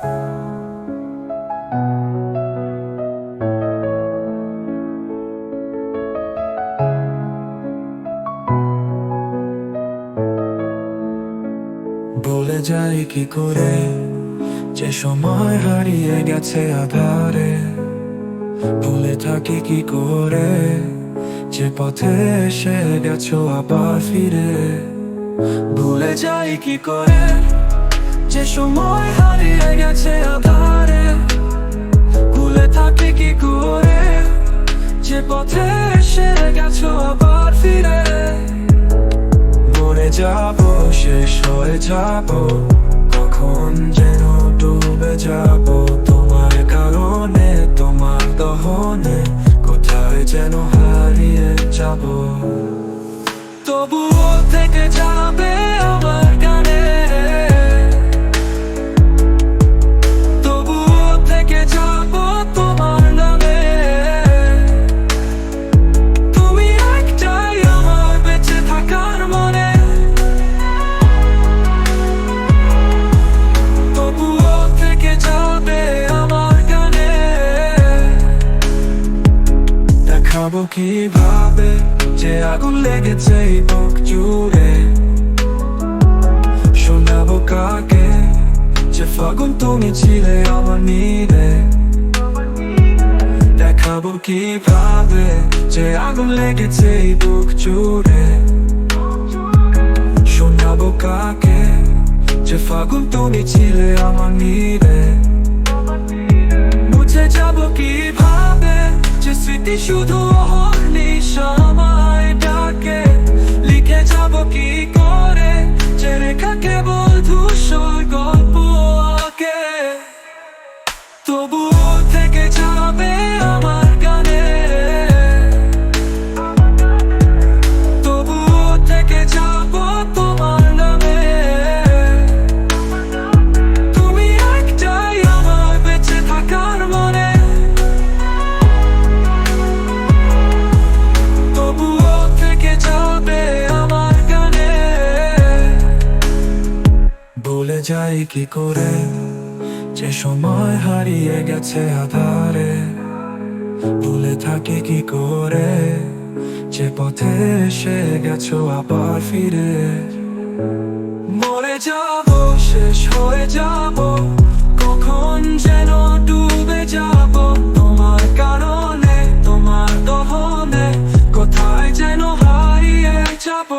বলে যাই কি করে? যে সময় হারিয়ে গেছে আধারে। ভুলে থাকি কি করে? যে পথে এসে গেছো আবার ফিরে। ভুলে যাই কি করে? যে সময় হারিয়ে গেছে আধারে, ভুলে থাকি কি করে? যে পথে এসে গেছো আবার ফিরে। মরে যাব, শেষ হয়ে যাব, কখন যেন ডুবে যাব? তোমার কারণে, তোমার দহনে কোথায় যেন হারিয়ে যাব? তবুও থেকে যাবে কীভাবে যে আগুন লেগেছে এই বুক জুড়ে? শোনাবো কাকে যে ফাগুন তুমি ছিলে আমার নিরে? দেখাবো যে আগুন লেগেছে এই বুক জুড়ে? শোনাবো কাকে যে ফাগুন তুমি ছিলে আমার নিরে? মুছে যাব কীভাবে যে স্মৃতি শুধু থেকে আমার গানে। তবুও থেকে যাব তোমার নামে। তুমি একটাই আমার বেঁচে থাকার মনে। তবুও থেকে যাবে আমার গানে। ভুলে যাই কি করে যে সময় হারিয়ে গেছে আধারে, ভুলে থাকি কি করে? যে পথে এসে গেছো আবার ফিরে। মরে যাব, শেষ হয়ে যাব, কখন যেন ডুবে যাব? তোমার কারণে, তোমার দহনে, কোথায় যেন হারিয়ে যাব?